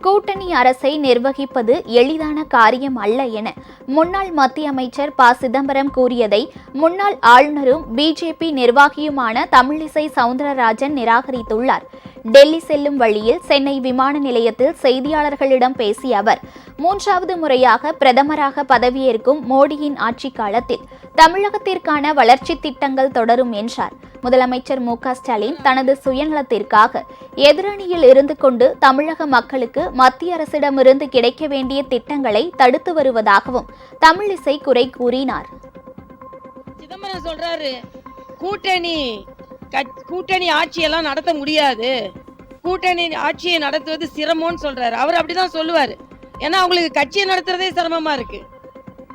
கூட்டணி அரசை நிர்வகிப்பது எளிதான காரியம் அல்ல என முன்னாள் மத்திய அமைச்சர் ப. சிதம்பரம் கூறியதை முன்னாள் ஆளுநரும் பிஜேபி நிர்வாகியுமான தமிழிசை சவுந்தரராஜன் நிராகரித்துள்ளார். டெல்லி செல்லும் வழியில் சென்னை விமான நிலையத்தில் செய்தியாளர்களிடம் பேசிய அவர் மூன்றாவது முறையாக பிரதமராக பதவியேற்கும் மோடியின் ஆட்சி காலத்தில் தமிழகத்திற்கான வளர்ச்சி திட்டங்கள் தொடரும் என்றார். முதலமைச்சர் மு க ஸ்டாலின் தனது சுயநலத்திற்காக எதிரணியில் இருந்து கொண்டு தமிழக மக்களுக்கு மத்திய அரசிடமிருந்து கிடைக்க வேண்டிய திட்டங்களை தடுத்து வருவதாகவும் தமிழிசை குறை கூறினார். சிதம்பரம் சொல்றாரு கூட்டணி கூட்டணி ஆட்சியெல்லாம் நடத்த முடியாது. கூட்டணி ஆட்சியை நடத்துவது சிரமம்னு சொல்றாரு. அவர் அப்படிதான் சொல்லுவாரு. ஏன்னா அவங்களுக்கு கட்சியை நடத்துறதே சிரமமா இருக்கு.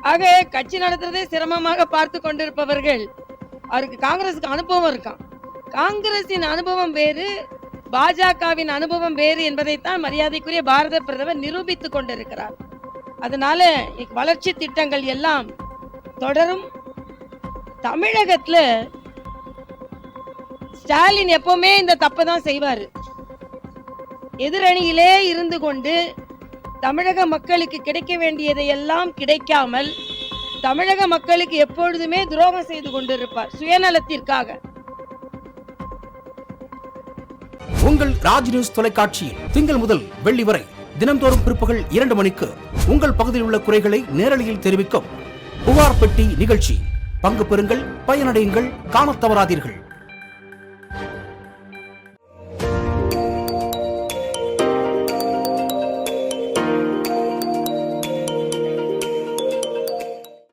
ஆக கட்சி நடத்துறதே சிரமமாக பார்த்து கொண்டிருப்பவர்கள் அவருக்கு காங்கிரஸுக்கு அனுபவம் இருக்கான் காங்கிரசின் அனுபவம் வேறு பாஜகவின் அனுபவம் வேறு என்பதைத்தான் மரியாதைக்குரிய பாரத பிரதமர் நிரூபித்துக் கொண்டிருக்கிறார். அதனால வளர்ச்சி திட்டங்கள் எல்லாம் தொடரும். தமிழகத்துல ஸ்டாலின் எப்பவுமே இந்த தப்பை தான் செய்வார். எதிரணியிலே இருந்து கொண்டு தமிழக மக்களுக்கு கிடைக்க வேண்டியதை எல்லாம் கிடைக்காமல் தமிழக மக்களுக்கு எப்பொழுதுமே துரோகம் செய்து கொண்டிருப்பார் சுயநலத்திற்காக. உங்கள் ராஜ் நியூஸ் தொலைக்காட்சியில் திங்கள் முதல் வெள்ளி வரை தினம்தோறும் பிற்பகல் இரண்டு மணிக்கு உங்கள் பகுதியில் உள்ள குறைகளை நேரலையில் தெரிவிக்கும் புகார் பெட்டி நிகழ்ச்சி. பங்கு பெறுங்கள் பயனடையுங்கள் காணத் தவறாதீர்கள்.